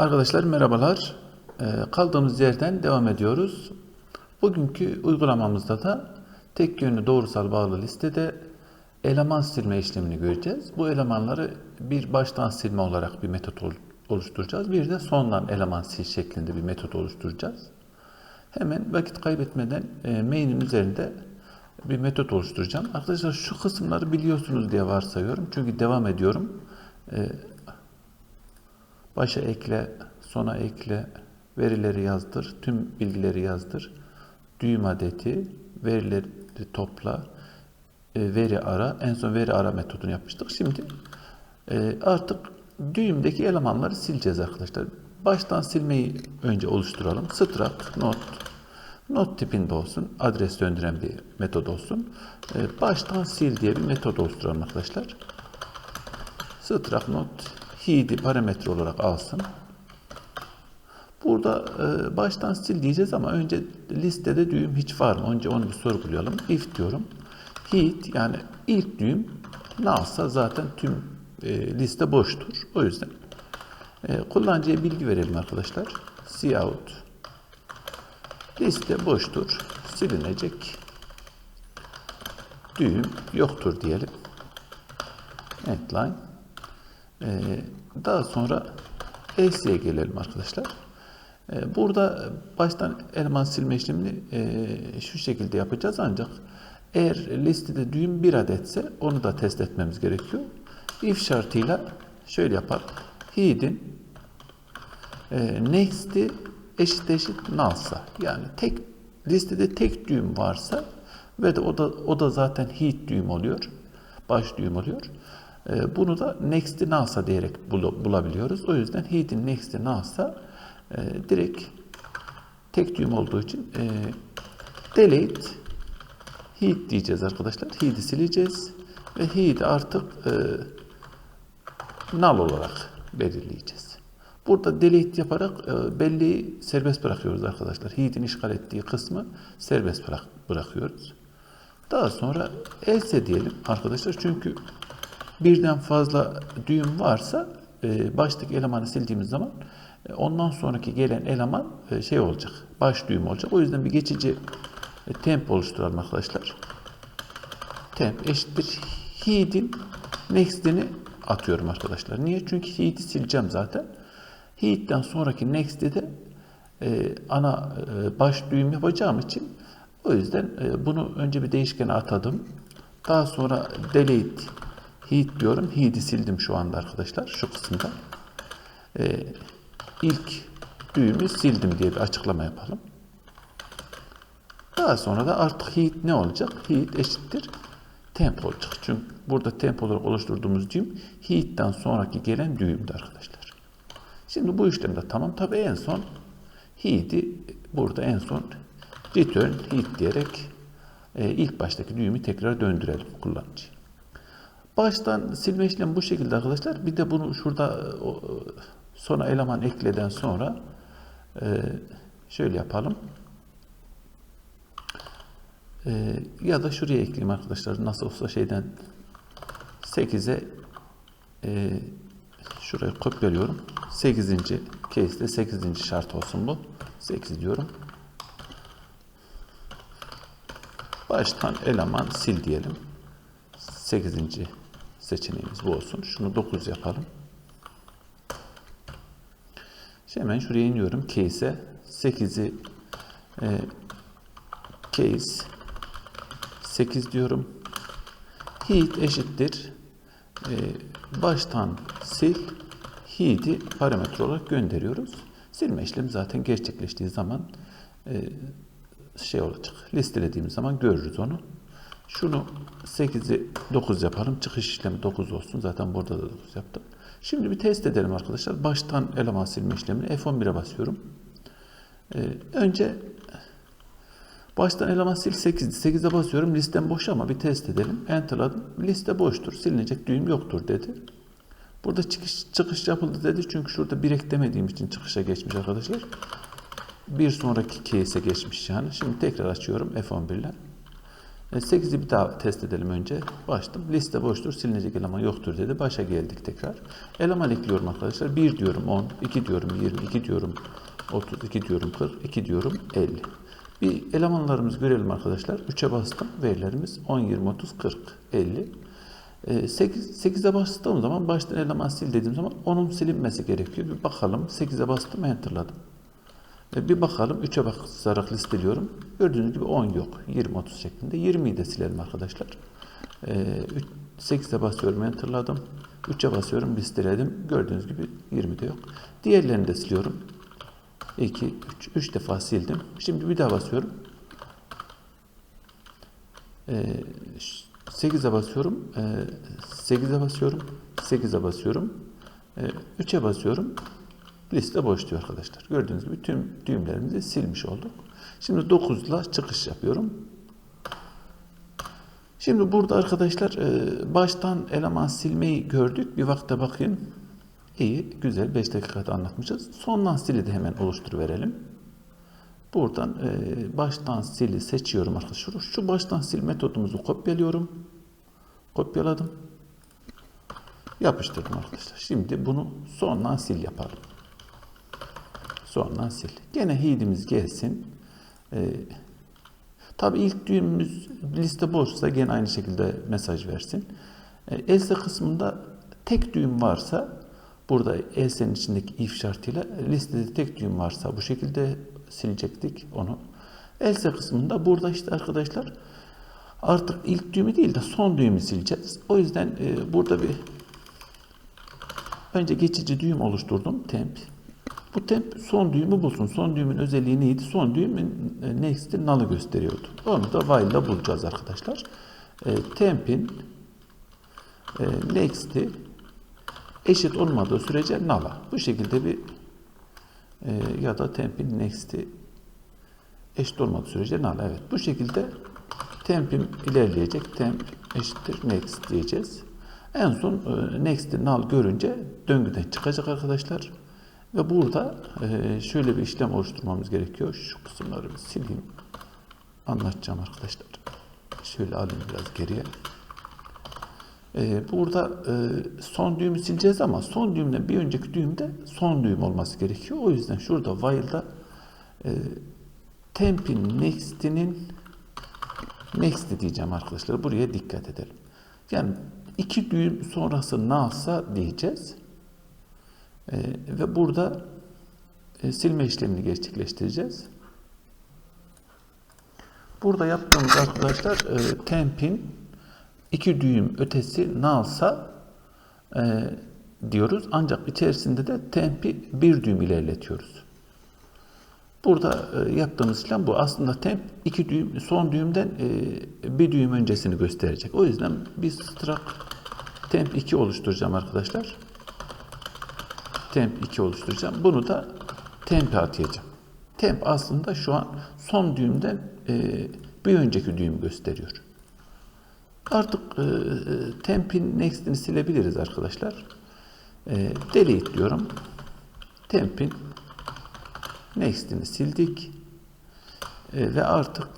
Arkadaşlar merhabalar. Ee, kaldığımız yerden devam ediyoruz. Bugünkü uygulamamızda da tek yönlü doğrusal bağlı listede eleman silme işlemini göreceğiz. Bu elemanları bir baştan silme olarak bir metot ol- oluşturacağız. Bir de sondan eleman sil şeklinde bir metot oluşturacağız. Hemen vakit kaybetmeden e, main'in üzerinde bir metot oluşturacağım. Arkadaşlar şu kısımları biliyorsunuz diye varsayıyorum. Çünkü devam ediyorum. Başa ekle, sona ekle, verileri yazdır, tüm bilgileri yazdır. Düğüm adeti, verileri topla, e, veri ara. En son veri ara metodunu yapmıştık. Şimdi e, artık düğümdeki elemanları sileceğiz arkadaşlar. Baştan silmeyi önce oluşturalım. Struct, not, not tipinde olsun. Adres döndüren bir metod olsun. E, baştan sil diye bir metod oluşturalım arkadaşlar. Struct not head'i parametre olarak alsın. Burada e, baştan sil diyeceğiz ama önce listede düğüm hiç var mı? Önce onu bir sorgulayalım. If diyorum. Head yani ilk düğüm nalsa zaten tüm e, liste boştur. O yüzden e, kullanıcıya bilgi verelim arkadaşlar. Cout liste boştur. Silinecek düğüm yoktur diyelim. Endline daha sonra else'ye gelelim arkadaşlar. Ee, burada baştan eleman silme işlemini e, şu şekilde yapacağız ancak eğer listede düğüm bir adetse onu da test etmemiz gerekiyor. If şartıyla şöyle yapalım. Head'in e, next'i eşit eşit nalsa yani tek listede tek düğüm varsa ve de o da o da zaten head düğüm oluyor. Baş düğüm oluyor. E, bunu da next'i nalsa diyerek bul- bulabiliyoruz. O yüzden head'in next'i nalsa e, direkt tek düğüm olduğu için e, delete head diyeceğiz arkadaşlar. Head'i sileceğiz ve head'i artık e, null olarak belirleyeceğiz. Burada delete yaparak belleği serbest bırakıyoruz arkadaşlar. Head'in işgal ettiği kısmı serbest bırak, bırakıyoruz. Daha sonra else diyelim arkadaşlar çünkü birden fazla düğüm varsa e, baştaki elemanı sildiğimiz zaman e, ondan sonraki gelen eleman e, şey olacak. Baş düğüm olacak. O yüzden bir geçici e, temp oluşturalım arkadaşlar. Temp eşittir head'in next'ini atıyorum arkadaşlar. Niye? Çünkü head'i sileceğim zaten. Head'den sonraki next'i de e, ana e, baş düğüm yapacağım için o yüzden e, bunu önce bir değişkene atadım. Daha sonra delete head diyorum. Head'i sildim şu anda arkadaşlar şu kısımda. E, ilk düğümü sildim diye bir açıklama yapalım. Daha sonra da artık head ne olacak? Head eşittir temp olacak. Çünkü burada temp olarak oluşturduğumuz düğüm head'den sonraki gelen düğümdü arkadaşlar. Şimdi bu işlem de tamam. Tabi en son head'i burada en son return head diyerek e, ilk baştaki düğümü tekrar döndürelim kullanıcı. Baştan silme işlemi bu şekilde arkadaşlar. Bir de bunu şurada e, o, sona eleman ekleden sonra e, şöyle yapalım. E, ya da şuraya ekleyeyim arkadaşlar. Nasıl olsa şeyden 8'e e, şuraya kopyalıyorum. 8. case'de 8. şart olsun bu. 8 diyorum. Baştan eleman sil diyelim. 8. seçeneğimiz bu olsun. Şunu 9 yapalım. Şimdi hemen şuraya iniyorum. Case'e 8'i e, case 8 diyorum. Heat eşittir. E, baştan sil. Heat'i parametre olarak gönderiyoruz. Silme işlemi zaten gerçekleştiği zaman e, şey olacak. Listelediğimiz zaman görürüz onu. Şunu 8'i 9 yapalım. Çıkış işlemi 9 olsun. Zaten burada da 9 yaptım. Şimdi bir test edelim arkadaşlar. Baştan eleman silme işlemini F11'e basıyorum. Ee, önce baştan eleman sil 8'di. 8'e basıyorum. Listem boş ama bir test edelim. Enter'ladım. Liste boştur. Silinecek düğüm yoktur dedi. Burada çıkış, çıkış yapıldı dedi. Çünkü şurada bir eklemediğim için çıkışa geçmiş arkadaşlar. Bir sonraki case'e geçmiş yani. Şimdi tekrar açıyorum F11 ile. E, 8'i bir daha test edelim önce. Başladım. Liste boştur, silinecek eleman yoktur dedi. Başa geldik tekrar. Eleman ekliyorum arkadaşlar. 1 diyorum 10, 2 diyorum 20, 2 diyorum 30, 2 diyorum 40, 2 diyorum 50. Bir elemanlarımızı görelim arkadaşlar. 3'e bastım. Verilerimiz 10, 20, 30, 40, 50. E, 8, 8'e bastığım zaman baştan eleman sil dediğim zaman onun silinmesi gerekiyor. Bir bakalım. 8'e bastım, enterladım. E, Bir bakalım 3'e basarak listeliyorum. Gördüğünüz gibi 10 yok. 20 30 şeklinde. 20'yi de silelim arkadaşlar. E, 8'e basıyorum enterladım. 3'e basıyorum listeledim. Gördüğünüz gibi 20 de yok. Diğerlerini de siliyorum. 2 3 3 defa sildim. Şimdi bir daha basıyorum. E, 8'e basıyorum. E, 8'e basıyorum. 8'e basıyorum. E, 3'e basıyorum. Liste boş diyor arkadaşlar. Gördüğünüz gibi tüm düğümlerimizi silmiş olduk. Şimdi 9 ile çıkış yapıyorum. Şimdi burada arkadaşlar e, baştan eleman silmeyi gördük. Bir vakte bakayım. İyi, güzel. 5 dakikada anlatmışız. Sondan sili de hemen oluşturuverelim. Buradan e, baştan sili seçiyorum arkadaşlar. Şu baştan sil metodumuzu kopyalıyorum. Kopyaladım. Yapıştırdım arkadaşlar. Şimdi bunu sondan sil yapalım. Sondan sil. Gene head'imiz gelsin. Ee, Tabi ilk düğümümüz liste boşsa gene aynı şekilde mesaj versin. Ee, else kısmında tek düğüm varsa burada else'nin içindeki if şartıyla listede tek düğüm varsa bu şekilde silecektik onu. Else kısmında burada işte arkadaşlar artık ilk düğümü değil de son düğümü sileceğiz. O yüzden e, burada bir önce geçici düğüm oluşturdum temp. Bu temp son düğümü bulsun. Son düğümün özelliği neydi? Son düğümün e, next'i null'ı gösteriyordu. Onu da while ile bulacağız arkadaşlar. E, temp'in e, next'i eşit olmadığı sürece null'a. Bu şekilde bir e, ya da temp'in next'i eşit olmadığı sürece null'a. Evet. Bu şekilde temp'im ilerleyecek. Temp eşittir next diyeceğiz. En son e, next'i null görünce döngüden çıkacak arkadaşlar. Ve burada e, şöyle bir işlem oluşturmamız gerekiyor. Şu kısımları bir sileyim. Anlatacağım arkadaşlar. Şöyle alayım biraz geriye. E, burada e, son düğümü sileceğiz ama son düğümden bir önceki düğümde son düğüm olması gerekiyor. O yüzden şurada while'da temp'in next'inin next diyeceğim arkadaşlar. Buraya dikkat edelim. Yani iki düğüm sonrası nalsa diyeceğiz. Ee, ve burada e, silme işlemini gerçekleştireceğiz. Burada yaptığımız arkadaşlar e, temp'in iki düğüm ötesi nalsa e, diyoruz. Ancak içerisinde de temp'i bir düğüm ilerletiyoruz. Burada e, yaptığımız işlem bu. Aslında temp iki düğüm, son düğümden e, bir düğüm öncesini gösterecek. O yüzden biz struct temp 2 oluşturacağım arkadaşlar temp 2 oluşturacağım. Bunu da temp'e atayacağım. Temp aslında şu an son düğümden e, bir önceki düğüm gösteriyor. Artık e, temp'in next'ini silebiliriz arkadaşlar. E, delete diyorum. Temp'in next'ini sildik. E, ve artık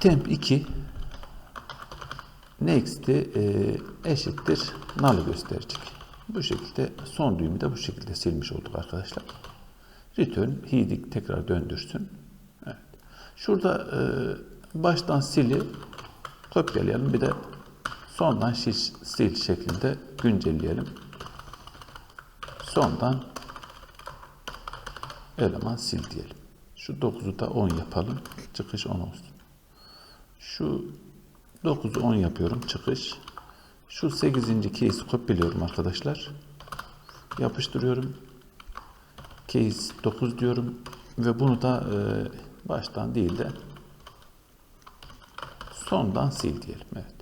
temp 2 next'i e, eşittir null'ı gösterecek. Bu şekilde son düğümü de bu şekilde silmiş olduk arkadaşlar. Return heading tekrar döndürsün. Evet. Şurada e, baştan sili kopyalayalım. Bir de sondan sil, sil şeklinde güncelleyelim. Sondan eleman sil diyelim. Şu 9'u da 10 yapalım. Çıkış 10 olsun. Şu 9'u 10 yapıyorum. Çıkış şu 8. case kopyalıyorum arkadaşlar. Yapıştırıyorum. Case 9 diyorum. Ve bunu da e, baştan değil de sondan sil diyelim. Evet.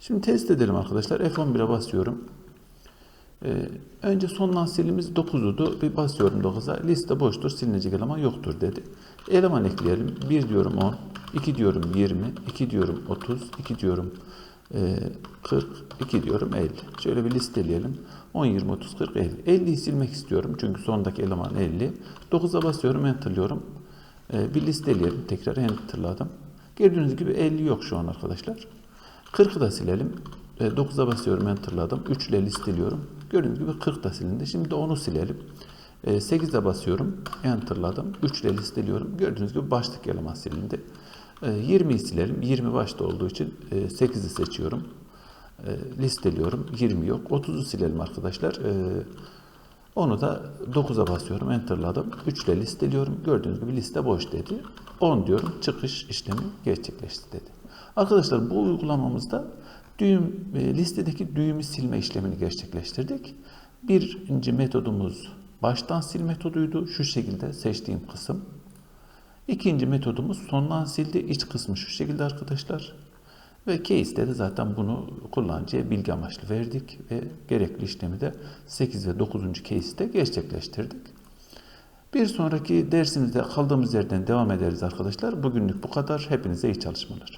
Şimdi test edelim arkadaşlar. F11'e basıyorum. Ee, önce sondan silimiz 9'udu. Bir basıyorum 9'a. Liste boştur. Silinecek eleman yoktur dedi. Eleman ekleyelim. 1 diyorum 10. 2 diyorum 20. 2 diyorum 30. 2 diyorum 40, ee, 2 diyorum 50. Şöyle bir listeleyelim. 10, 20, 30, 40, 50. 50'yi silmek istiyorum çünkü sondaki eleman 50. 9'a basıyorum, enterlıyorum. Ee, bir listeleyelim. Tekrar enterladım. Gördüğünüz gibi 50 yok şu an arkadaşlar. 40'ı da silelim. E, 9'a basıyorum enterladım. 3 ile listeliyorum. Gördüğünüz gibi 40 da silindi. Şimdi de onu silelim. E, 8'e basıyorum. Enterladım. 3 ile listeliyorum. Gördüğünüz gibi başlık eleman silindi. E, 20'yi silelim. 20 başta olduğu için e, 8'i seçiyorum. E, listeliyorum. 20 yok. 30'u silelim arkadaşlar. E, onu da 9'a basıyorum. Enterladım. 3 ile listeliyorum. Gördüğünüz gibi liste boş dedi. 10 diyorum. Çıkış işlemi gerçekleşti dedi. Arkadaşlar bu uygulamamızda düğüm e, listedeki düğümü silme işlemini gerçekleştirdik. Birinci metodumuz baştan sil metoduydu. Şu şekilde seçtiğim kısım. İkinci metodumuz sondan sildi. İç kısmı şu şekilde arkadaşlar. Ve case'de de zaten bunu kullanıcıya bilgi amaçlı verdik ve gerekli işlemi de 8 ve 9. case'de gerçekleştirdik. Bir sonraki dersimizde kaldığımız yerden devam ederiz arkadaşlar. Bugünlük bu kadar. Hepinize iyi çalışmalar.